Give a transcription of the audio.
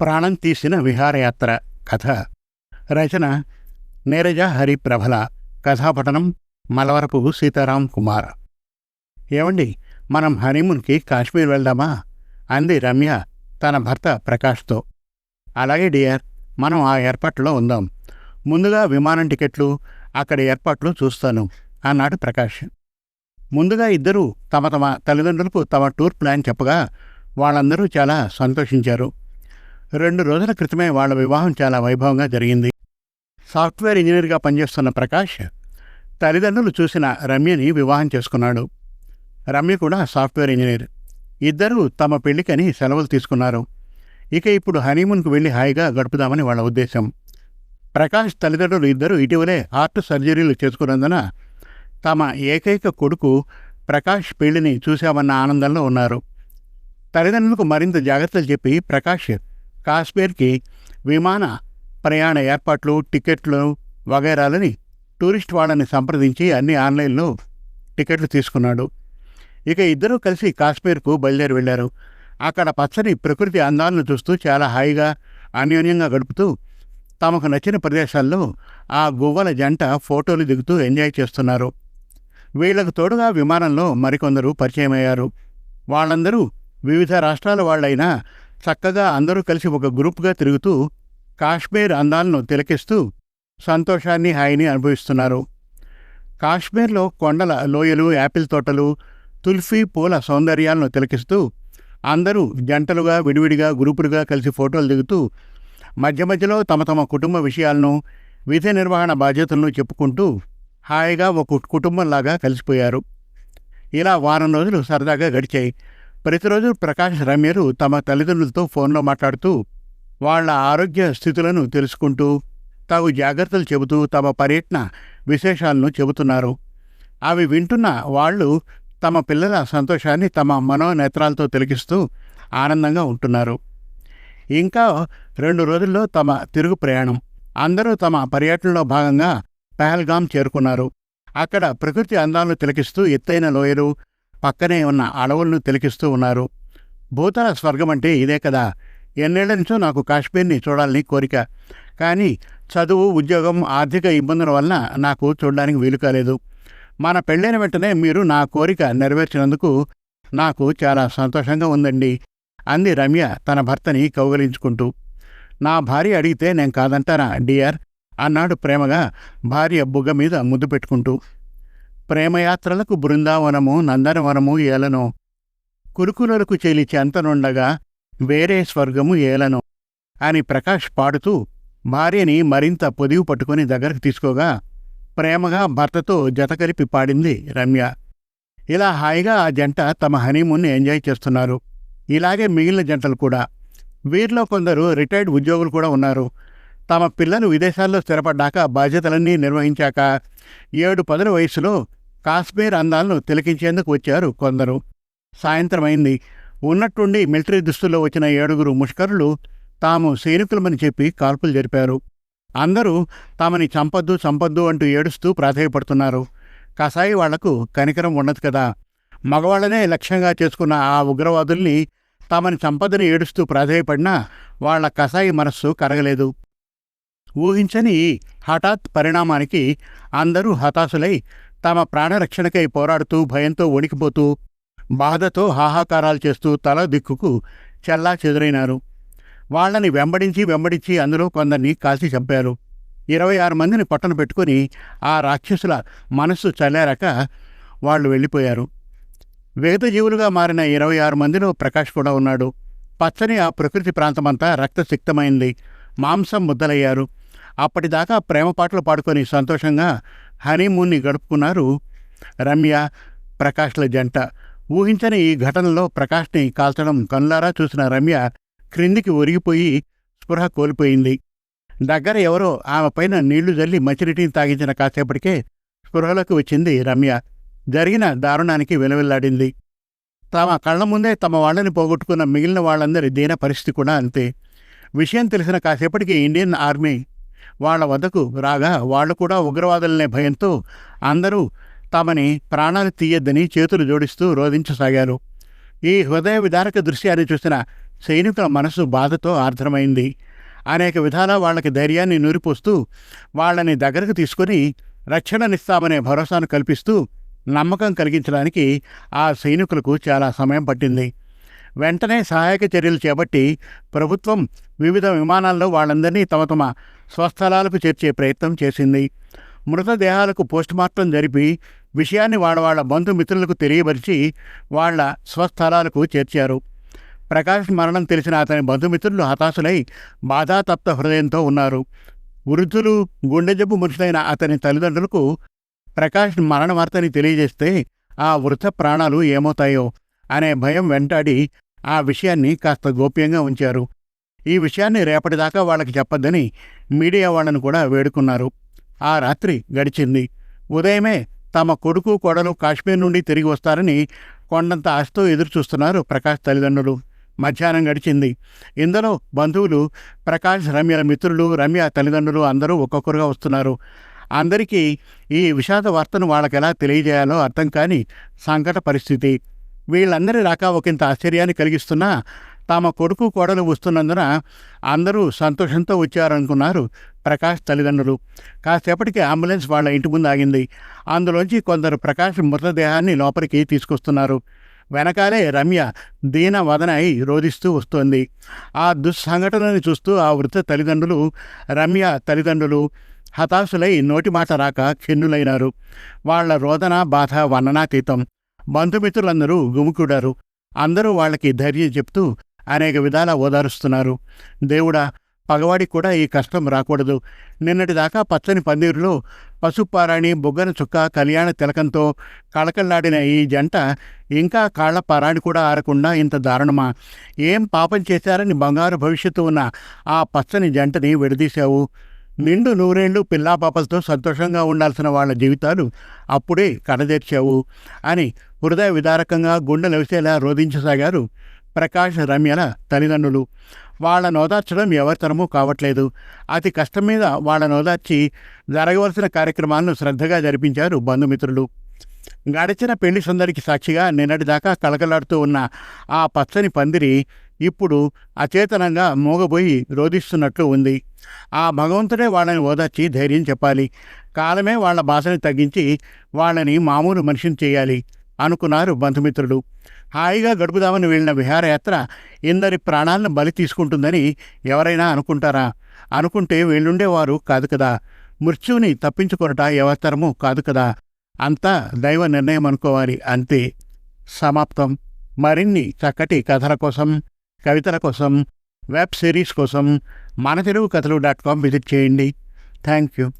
ప్రాణం తీసిన విహారయాత్ర కథ. రచన నీరజ హరిప్రభల. కథాపఠనం మలవరపు సీతారాం కుమార్. ఏమండి మనం హనీమూన్కి కాశ్మీర్ వెళ్దామా? అంది రమ్య తన భర్త ప్రకాష్తో. అలాగే డియర్ మనం ఆ ఏర్పాట్లో ఉందాం. ముందుగా విమానం టికెట్లు అక్కడి ఏర్పాట్లు చూస్తాను అన్నాడు ప్రకాష్. ముందుగా ఇద్దరూ తమ తమ తల్లిదండ్రులకు తమ టూర్ ప్లాన్ చెప్పగా వాళ్ళందరూ చాలా సంతోషించారు. రెండు రోజుల క్రితమే వాళ్ళ వివాహం చాలా వైభవంగా జరిగింది. సాఫ్ట్వేర్ ఇంజనీర్గా పనిచేస్తున్న ప్రకాష్ తల్లిదండ్రులు చూసిన రమ్యని వివాహం చేసుకున్నాడు. రమ్య కూడా సాఫ్ట్వేర్ ఇంజనీర్. ఇద్దరూ తమ పెళ్ళికని సెలవులు తీసుకున్నారు. ఇక ఇప్పుడు హనీమూన్కు వెళ్ళి హాయిగా గడుపుదామని వాళ్ళ ఉద్దేశం. ప్రకాష్ తల్లిదండ్రులు ఇద్దరూ ఇటీవలే హార్ట్ సర్జరీలు చేసుకున్నందున తమ ఏకైక కొడుకు ప్రకాష్ పెళ్ళిని చూశామన్న ఆనందంలో ఉన్నారు. తల్లిదండ్రులకు మరింత జాగ్రత్తలు చెప్పి ప్రకాష్ కాశ్మీర్కి విమాన ప్రయాణ ఏర్పాట్లు టికెట్లు వగైరాలని టూరిస్ట్ వాళ్ళని సంప్రదించి అన్ని ఆన్లైన్లో టికెట్లు తీసుకున్నాడు. ఇక ఇద్దరూ కలిసి కాశ్మీర్కు బయలుదేరి వెళ్ళారు. అక్కడ పచ్చని ప్రకృతి అందాలను చూస్తూ చాలా హాయిగా అన్యోన్యంగా గడుపుతూ తమకు నచ్చిన ప్రదేశాల్లో ఆ గువ్వల జంట ఫోటోలు దిగుతూ ఎంజాయ్ చేస్తున్నారు. వీళ్ళకు తోడుగా విమానంలో మరికొందరు పరిచయమయ్యారు. వాళ్ళందరూ వివిధ రాష్ట్రాల వాళ్ళైనా చక్కగా అందరూ కలిసి ఒక గ్రూప్గా తిరుగుతూ కాశ్మీర్ అందాలను తిలకిస్తూ సంతోషాన్ని హాయిని అనుభవిస్తున్నారు. కాశ్మీర్లో కొండల లోయలు యాపిల్ తోటలు తుల్ఫీ పూల సౌందర్యాలను తిలకిస్తూ అందరూ జంటలుగా విడివిడిగా గ్రూపులుగా కలిసి ఫోటోలు దిగుతూ మధ్య మధ్యలో తమ తమ కుటుంబ విషయాలను విధి నిర్వహణ బాధ్యతలను చెప్పుకుంటూ హాయిగా ఒక కుటుంబంలాగా కలిసిపోయారు. ఇలా వారం రోజులు సరదాగా గడిచాయి. ప్రతిరోజు ప్రకాష్ రమ్యలు తమ తల్లిదండ్రులతో ఫోన్లో మాట్లాడుతూ వాళ్ళ ఆరోగ్య స్థితులను తెలుసుకుంటూ తాగు జాగ్రత్తలు చెబుతూ తమ పర్యటన విశేషాలను చెబుతున్నారు. అవి వింటున్న వాళ్ళు తమ పిల్లల సంతోషాన్ని తమ మనోనేత్రాలతో తిలకిస్తూ ఆనందంగా ఉంటున్నారు. ఇంకా రెండు రోజుల్లో తమ తిరుగు ప్రయాణం. అందరూ తమ పర్యటనలో భాగంగా పహల్గాం చేరుకున్నారు. అక్కడ ప్రకృతి అందాలను తిలకిస్తూ ఎత్తైన లోయలు పక్కనే ఉన్న అడవులను తిలకిస్తూ ఉన్నారు. భూతల స్వర్గం అంటే ఇదే కదా. ఎన్నేళ్ళ నుంచో నాకు కాశ్మీర్ని చూడాలని కోరిక. కానీ చదువు ఉద్యోగం ఆర్థిక ఇబ్బందుల వలన నాకు చూడడానికి వీలు కాలేదు. మన పెళ్ళైన వెంటనే మీరు నా కోరిక నెరవేర్చినందుకు నాకు చాలా సంతోషంగా ఉందండి. అంది రమ్య తన భర్తని కౌగలించుకుంటూ. నా భార్య అడిగితే నేను కాదంటానా డియర్? అన్నాడు ప్రేమగా భార్య బుగ్గ మీద ముద్దు పెట్టుకుంటూ. ప్రేమయాత్రలకు బృందావనము నందనవనము ఏలను. కురుకులకు చెలి చెంతనుండగా వేరే స్వర్గము ఏలను అని ప్రకాష్ పాడుతూ భార్యని మరింత పొదివి పట్టుకుని దగ్గరకు తీసుకోగా ప్రేమగా భర్తతో జతకలిపి పాడింది రమ్య. ఇలా హాయిగా ఆ జంట తమ హనీమూన్ని ఎంజాయ్ చేస్తున్నారు. ఇలాగే మిగిలిన జంటలు కూడా. వీరిలో కొందరు రిటైర్డ్ ఉద్యోగులు కూడా ఉన్నారు. తమ పిల్లలు విదేశాల్లో స్థిరపడ్డాక బాధ్యతలన్నీ నిర్వహించాక ఏడు పదుల వయసులో కాశ్మీర్ అందాలను తిలకించేందుకు వచ్చారు కొందరు. సాయంత్రం అయింది. ఉన్నట్టుండి మిలిటరీ దుస్తుల్లో వచ్చిన ఏడుగురు ముష్కరులు తాము సైనికులమని చెప్పి కాల్పులు జరిపారు. అందరూ తమని చంపద్దు చంపద్దు అంటూ ఏడుస్తూ ప్రాధేయపడుతున్నారు. కసాయి వాళ్ళకు కనికరం ఉండదు కదా. మగవాళ్ళనే లక్ష్యంగా చేసుకున్న ఆ ఉగ్రవాదుల్ని తమని చంపదని ఏడుస్తూ ప్రాధేయపడినా వాళ్ళ కసాయి మనస్సు కరగలేదు. ఊహించని హఠాత్ పరిణామానికి అందరూ హతాశులై తమ ప్రాణరక్షణకై పోరాడుతూ భయంతో వణికిపోతూ బాధతో హాహాకారాలు చేస్తూ తల దిక్కుకు చెల్లా చెదురైనారు. వాళ్ళని వెంబడించి వెంబడించి అందులో కొందరిని కాల్చి చంపారు. ఇరవై ఆరు మందిని పట్టణ పెట్టుకుని ఆ రాక్షసుల మనస్సు చల్లారాక వాళ్ళు వెళ్ళిపోయారు. వేదజీవులుగా మారిన ఇరవై ఆరు మందిలో ప్రకాష్ కూడా ఉన్నాడు. పచ్చని ఆ ప్రకృతి ప్రాంతమంతా రక్తసిక్తమైంది. మాంసం ముద్దలయ్యారు. అప్పటిదాకా ప్రేమ పాటలు పాడుకొని సంతోషంగా హనీమూన్ని గడుపుకున్నారు రమ్య ప్రకాష్ల జంట. ఊహించని ఈ ఘటనలో ప్రకాష్ని కాల్చడం కనులారా చూసిన రమ్య క్రిందికి ఒరిగిపోయి స్పృహ కోల్పోయింది. దగ్గర ఎవరో ఆమె పైన నీళ్ళు జల్లి మంచినీటిని తాగించిన కాసేపటికే స్పృహలోకి వచ్చింది రమ్య. జరిగిన దారుణానికి వెలవెల్లాడింది. తమ కళ్ళ ముందే తమ వాళ్ళని పోగొట్టుకున్న మిగిలిన వాళ్ళందరి దీన పరిస్థితి కూడా అంతే. విషయం తెలిసిన కాసేపటికి ఇండియన్ ఆర్మీ వాళ్ళ వద్దకు రాగా వాళ్ళు కూడా ఉగ్రవాదులనే భయంతో అందరూ తమని ప్రాణాలు తీయద్దని చేతులు జోడిస్తూ రోధించసాగారు. ఈ హృదయ విదారక దృశ్యాన్ని చూసిన సైనికుల మనసు బాధతో ఆర్ద్రమైంది. అనేక విధాల వాళ్ళకి ధైర్యాన్ని నూరిపోస్తూ వాళ్ళని దగ్గరకు తీసుకొని రక్షణనిస్తామనే భరోసాను కల్పిస్తూ నమ్మకం కలిగించడానికి ఆ సైనికులకు చాలా సమయం పట్టింది. వెంటనే సహాయక చర్యలు చేపట్టి ప్రభుత్వం వివిధ విమానాల్లో వాళ్ళందరినీ తమ తమ స్వస్థలాలకు చేర్చే ప్రయత్నం చేసింది. మృతదేహాలకు పోస్టుమార్టం జరిపి విషయాన్ని వాళ్ళ వాళ్ళ బంధుమిత్రులకు తెలియపరిచి వాళ్ళ స్వస్థలాలకు చేర్చారు. ప్రకాష్ మరణం తెలిసిన అతని బంధుమిత్రులు హతాశులై బాధాతప్త హృదయంతో ఉన్నారు. వృద్ధులు గుండె జబ్బు మనుషులైన అతని తల్లిదండ్రులకు ప్రకాష్ మరణ వార్తని తెలియజేస్తే ఆ వృద్ధ ప్రాణాలు ఏమవుతాయో అనే భయం వెంటాడి ఆ విషయాన్ని కాస్త గోప్యంగా ఉంచారు. ఈ విషయాన్ని రేపటిదాకా వాళ్ళకి చెప్పొద్దని మీడియా వాళ్ళను కూడా వేడుకున్నారు. ఆ రాత్రి గడిచింది. ఉదయమే తమ కొడుకు కోడలు కాశ్మీర్ నుండి తిరిగి వస్తారని కొండంత ఆశతో ఎదురుచూస్తున్నారు ప్రకాష్ తల్లిదండ్రులు. మధ్యాహ్నం గడిచింది. ఇందులో బంధువులు ప్రకాష్ రమ్యల మిత్రులు రమ్య తల్లిదండ్రులు అందరూ ఒక్కొక్కరుగా వస్తున్నారు. అందరికీ ఈ విషాద వార్తను వాళ్ళకెలా తెలియజేయాలో అర్థం కాని సంకట పరిస్థితి. వీళ్ళందరి రాక ఒకంత ఆశ్చర్యాన్ని కలిగిస్తున్నా తమ కొడుకు కోడలు వస్తున్నందున అందరూ సంతోషంతో వచ్చారనుకున్నారు ప్రకాష్ తల్లిదండ్రులు. కాసేపటికి అంబులెన్స్ వాళ్ళ ఇంటి ముందు ఆగింది. అందులోంచి కొందరు ప్రకాష్ మృతదేహాన్ని లోపలికి తీసుకొస్తున్నారు. వెనకాలే రమ్య దీన వదనై రోధిస్తూ వస్తోంది. ఆ దుస్సంఘటనని చూస్తూ ఆ వృద్ధ తల్లిదండ్రులు రమ్య తల్లిదండ్రులు హతాశులై నోటి మాట రాక ఖిన్నులైనారు వాళ్ళ రోదన బాధ వర్ణనాతీతం. బంధుమిత్రులందరూ గుమికూడారు. అందరూ వాళ్ళకి ధైర్యం చెప్తూ అనేక విధాలా ఓదారుస్తున్నారు. దేవుడా పగవాడికి కూడా ఈ కష్టం రాకూడదు. నిన్నటిదాకా పచ్చని పందిరులో పసుపారాణి బొగ్గన చుక్క కళ్యాణ తిలకంతో కళకళ్ళాడిన ఈ జంట ఇంకా కాళ్ళ పారాణి కూడా ఆరకుండా ఇంత దారుణమా? ఏం పాపం చేశారని బంగారు భవిష్యత్తు ఉన్న ఆ పచ్చని జంటని విడదీశావు? నిండు నూరేళ్ళు పిల్లా పాపలతో సంతోషంగా ఉండాల్సిన వాళ్ళ జీవితాలు అప్పుడే కడదీర్చావు అని హృదయ విదారకంగా గుండె లవిసేలా రోధించసాగారు ప్రకాష్ రమ్యల తల్లిదండ్రులు. వాళ్ళ నోదార్చడం ఎవరితరమూ కావట్లేదు. అతి కష్టం మీద వాళ్ళ నోదార్చి జరగవలసిన కార్యక్రమాలను శ్రద్ధగా జరిపించారు బంధుమిత్రులు. గడిచిన పెళ్ళి సందడికి సాక్షిగా నిన్నటిదాకా కలకలాడుతూ ఉన్న ఆ పచ్చని పందిరి ఇప్పుడు అచేతనంగా మూగబోయి రోధిస్తున్నట్లు ఉంది. ఆ భగవంతుడే వాళ్ళని ఓదార్చి ధైర్యం చెప్పాలి. కాలమే వాళ్ళ బాధని తగ్గించి వాళ్ళని మామూలు మనిషిని చేయాలి అనుకున్నారు బంధుమిత్రులు. హాయిగా గడుపుదామని వెళ్ళిన విహారయాత్ర ఇందరి ప్రాణాలను బలి తీసుకుంటుందని ఎవరైనా అనుకుంటారా? అనుకుంటే వీళ్ళుండేవారు కాదు కదా. మృత్యువుని తప్పించుకొనట ఎవతరము కాదు కదా. అంతా దైవ నిర్ణయం అనుకోవాలి అంతే. సమాప్తం. మరిన్ని చక్కటి కథల కోసం కవితల కోసం వెబ్ సిరీస్ కోసం మన తెలుగు కథలు డాట్ కామ్ విజిట్ చేయండి. Thank you